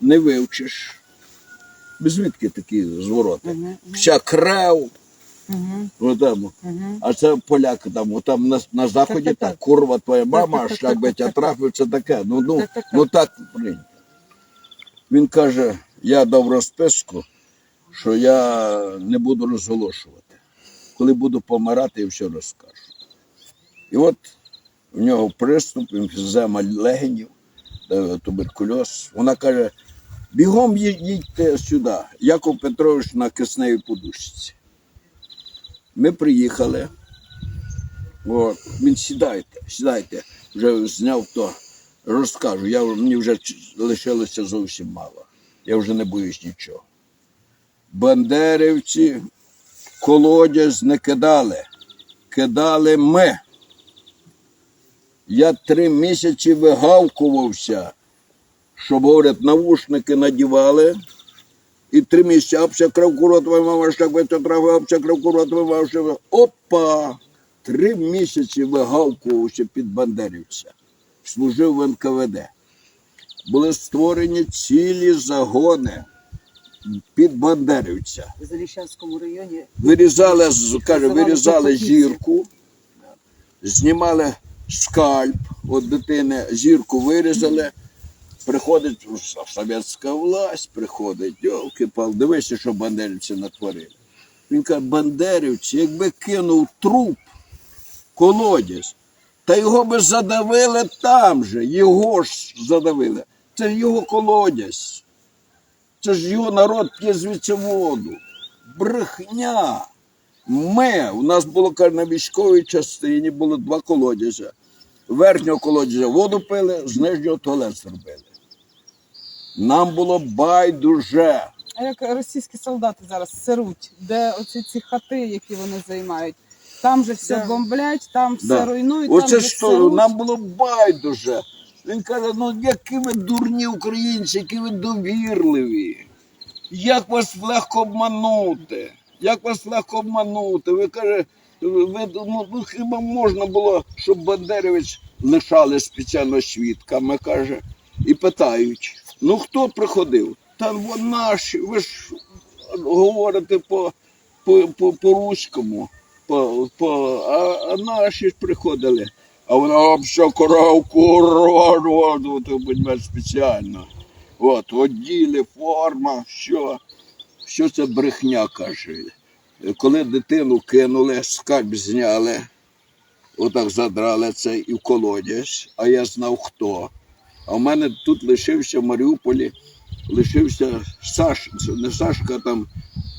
не вивчиш. Звідки такі звороти? Вся крев, отам. мгм. а це поляки там, там на, на заході Так, так, так, курва твоя мама, так, так, шлях би так, трафив, це таке. Ну, ну, Так, так, так. ну так прийнято. Він каже, я дав розписку, що я не буду розголошувати. Коли буду помирати, я все розкажу. І от в нього приступ, емфізема легенів, е, туберкульоз. Вона каже: бігом їдьте сюди. Яков Петрович на кисневій подушці. Ми приїхали. От, він сідайте, сідайте, вже зняв то, розкажу. Я, мені вже лишилося зовсім мало. Я вже не боюсь нічого. Бандерівці колодязь не кидали, кидали ми. Я три місяці вигавкувався, щоб, говорять, навушники надівали. І три крав твоя мама, шлях би трава, апся крав твоя мама. Опа! Три місяці вигавкувався під бандерівця. Служив в НКВД. Були створені цілі загони під бандерівця. В Заліщанському районі. Вирізали, каже, вирізали зірку, знімали скальп від дитини, зірку вирізали. Приходить совєтська власть, приходить, йолки пал дивися, що бандерівці натворили. Він каже, бандерівці, якби кинув труп, колодязь, та його би задавили там же, його ж задавили. Це ж його колодязь. Це ж його народ п'є звідси воду. Брехня. Ми, у нас було каже, на військовій частині було два колодязя. Верхнього колодязя воду пили, з нижнього туалет зробили. Нам було байдуже. А як російські солдати зараз сируть, де оці ці хати, які вони займають, там же все Да. бомблять, там все Да. руйнують, там Оце же що, сируть. нам було байдуже. Він каже, ну які ви дурні українці, які ви довірливі. Як вас легко обманути? Як вас легко обманути? Ви каже, ви, ну, ну, хіба можна було, щоб Бандерівець лишали спеціально свідками, каже, і питають: ну хто приходив? Та вон наші, ви ж говорите по, по, по, по руському, по, по, а, а наші ж приходили. А вона все коровку роду, спеціально. От, оділи, форма, що, що це брехня каже. Коли дитину кинули, скальп зняли, отак задрали це і в колодязь, а я знав хто. А в мене тут лишився в Маріуполі, лишився Саш, не Сашка, там,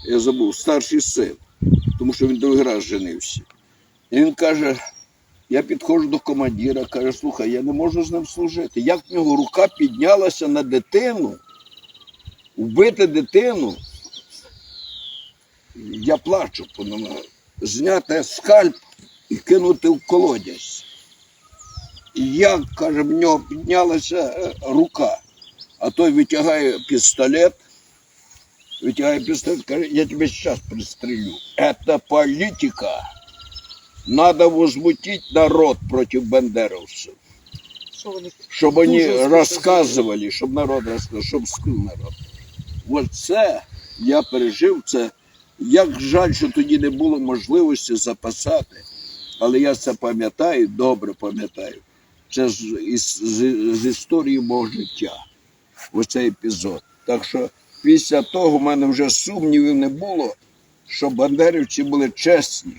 я забув, старший син, тому що він другий раз женився. І він каже: я підходжу до командира, каже, слухай, я не можу з ним служити. Як в нього рука піднялася на дитину, вбити дитину, я плачу. Зняти скальп і кинути в колодязь. І як, каже, в нього піднялася е, рука, а той витягає пістолет, витягає пістолет, каже, я тебе зараз пристрелю. Це політика. Надо возмутить народ. Що вони Щоб вони розказували, щоб народ розказував, щоб скрив народ. От це я пережив це. Як жаль, що тоді не було можливості записати, але я це пам'ятаю, добре пам'ятаю. Це з, із, з, з історії мого життя. Оцей епізод. Так що після того в мене вже сумнівів не було, що бандерівці були чесні,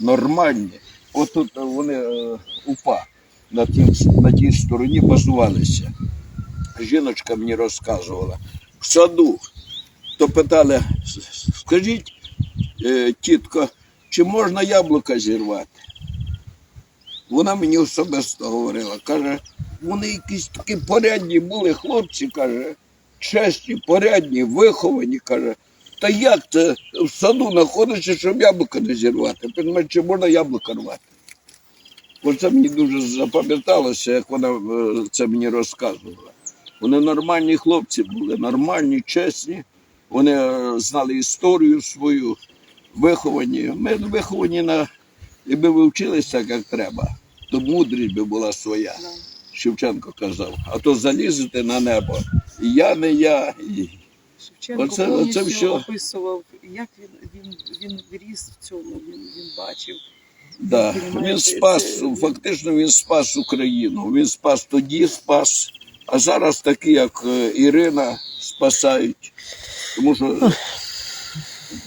нормальні. От тут вони е, упа на тій, на тій стороні базувалися. Жіночка мені розказувала. В саду то питали, скажіть, е, тітко, чи можна яблука зірвати? Вона мені особисто говорила, каже, вони якісь такі порядні були хлопці, каже, чесні, порядні, виховані, каже. Та як це в саду знаходишся, щоб яблука не зірвати? Понимаєш, чи можна яблука рвати? Оце мені дуже запам'яталося, як вона е, це мені розказувала. Вони нормальні хлопці були, нормальні, чесні. Вони е, знали історію свою, виховані. Ми виховані на, якби ви вчилися як треба, то мудрість би була своя. Шевченко казав, а то залізете на небо. І я не я. І... Шевченко Оце- повністю оце все. описував, як він, він, він ріс в цьому, він, він бачив. Да. Він спас, це- фактично він спас Україну. Він спас тоді, спас. А зараз такі, як е, Ірина, спасають. Тому що,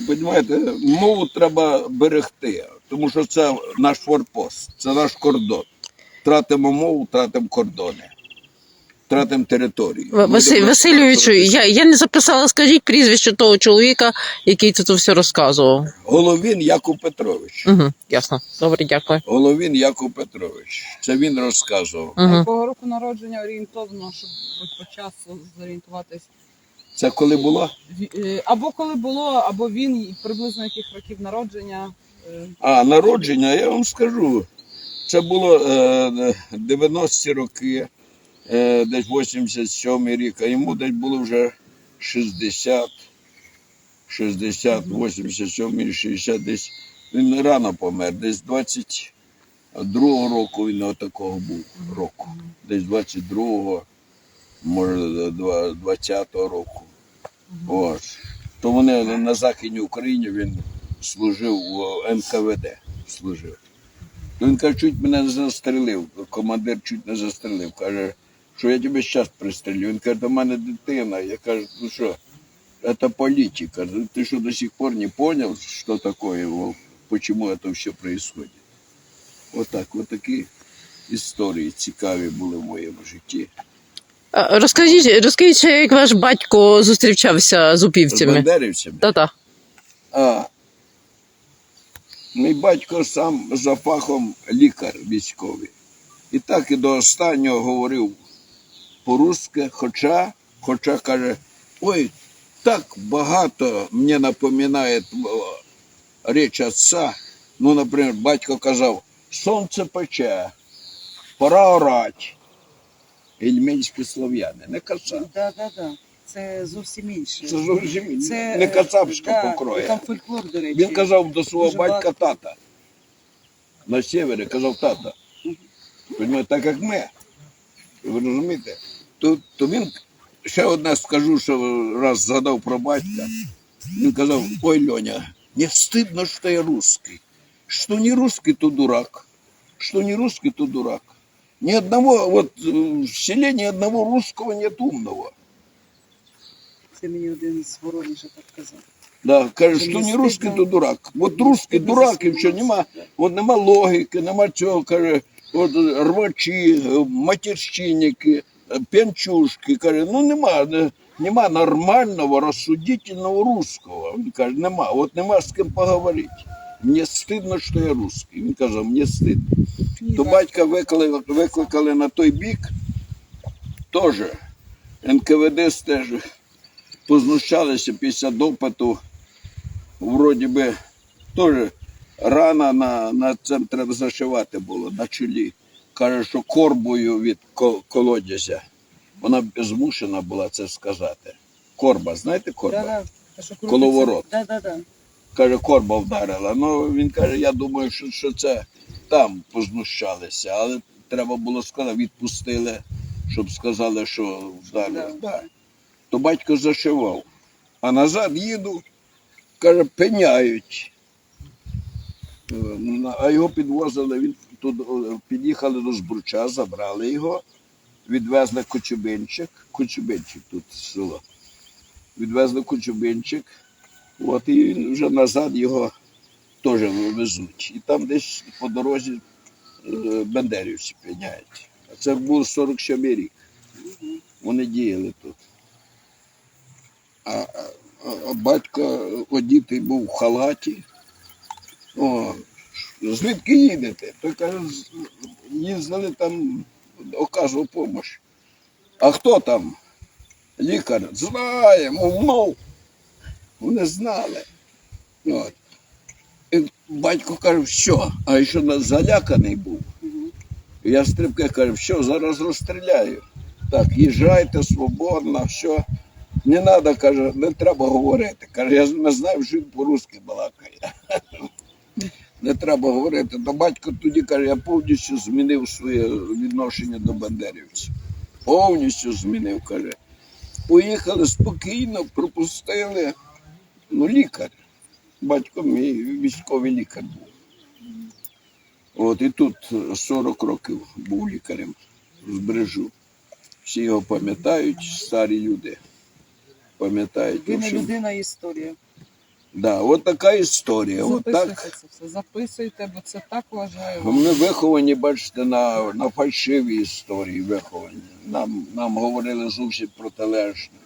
розумієте, мову треба берегти, тому що це наш форпост, це наш кордон. Тратимо мову, тратимо кордони, тратимо територію. Василь Васильовичу, я, я не записала, скажіть прізвище того чоловіка, який тут все розказував. Головін Яков Петрович. Угу, ясно. Добре, дякую. Головін Яков Петрович. Це він розказував. Угу. Якого року народження орієнтовно, щоб по часу зорієнтуватись? Це коли було? Е, Або коли було, або він приблизно яких років народження. А, народження, я вам скажу. Це було е, 90-ті роки, е, десь 87 рік, а йому десь було вже 60, 60, 87, 60 десь. Він рано помер, десь 22-го року він отакого був року. Десь 22-го, може, 20-го року. Ось. То вони на Західній Україні він служив у НКВД. Служив. То він каже, чуть мене не застрелив. Командир чуть не застрелив. Каже, що я тебе зараз пристрелю. Він каже, до мене дитина. Я кажу, ну що, це політика. Ну, Ти що до сих пор не понял, що таке, почему це все происходит. Отак, отакі історії цікаві були в моєму житті. А, Розкажіть, розкажіть, як ваш батько зустрічався з З упівцями. бандерівцями. Та-та. Мій батько сам за фахом лікар військовий. І так і до останнього говорив по-русски, хоча, хоча каже, ой, так багато мені напоминає річ отца. Ну, наприклад, батько казав, сонце пече, пора орати. Ільменські слов'яни, не кацап. Да, да, да. Це зовсім інше. Це зовсім Це, не кацапського да, покрою. Там фольклор, до речі. Він казав до свого Дуже батька багато. тата. На севері казав тата. Понімаєте, так як ми. Ви розумієте? То, то він ще одне скажу, що раз згадав про батька. Він казав: ой, Льоня, не стидно, що я русский. Что не русский, то дурак. Что не русский, то дурак. Ни одного, вот э, в селе ни одного русского нет умного. Це мені один з Воронежа так казав. Да, каже, що не русский, то дурак. От русский дурак, і що нема, от нема логіки, нема цього, каже, от рвачі, матерщинники, п'янчушки, каже, ну нема, нема нормального, розсудительного русского. Він каже, нема, от нема з ким поговорити. Мені стидно, що я русский. Він каже, мені стидно. То батька викликали, викликали на той бік, теж НКВД теж познущалися після допиту, вроді би, теж рана на, на це треба зашивати було на чолі. Каже, що корбою від ко- колодязя. Вона змушена була це сказати. Корба, знаєте корба? Да, да. Коловорот. Да, да, да. Каже, корба вдарила. Ну він каже, я думаю, що, що це там познущалися, але треба було сказати, відпустили, щоб сказали, що вдарили. Да. Да. То батько зашивав. А назад їду, каже, пеняють. Е, А його підвозили, він тут е, під'їхали до Збруча, забрали його, відвезли Кочубинчик, Кочубинчик тут село. Відвезли Кочубинчик. От і він вже назад його теж везуть. І там десь по дорозі е, бендерівці піняють. А це був 47 рік. Вони діяли тут. А, батько одітий був в халаті. О, звідки їдете? Той каже, їздили там, оказував допомогу. А хто там? Лікар? Знаємо, мов. Вони знали. От. І батько каже, що? А ще заляканий був. Я стрибки кажу, що зараз розстріляю. Так, їжджайте свободно, що. Не треба, каже, не треба говорити. Каже, я не знаю, що він по-русски балакає. Не треба говорити. То батько тоді каже, я повністю змінив своє відношення до бандерівців. Повністю змінив, каже. Поїхали спокійно, пропустили. Ну, лікар. Батько мій військовий лікар був. От і тут 40 років був лікарем з Брежу. Всі його пам'ятають, старі люди. Пам'ятають. Ви не людина історія. Да, от така історія. От Записуйте так. це все, записуйте, бо це так важливо. Ми виховані, бачите, на, на фальшивій історії виховані. Нам, нам говорили зовсім протилежне.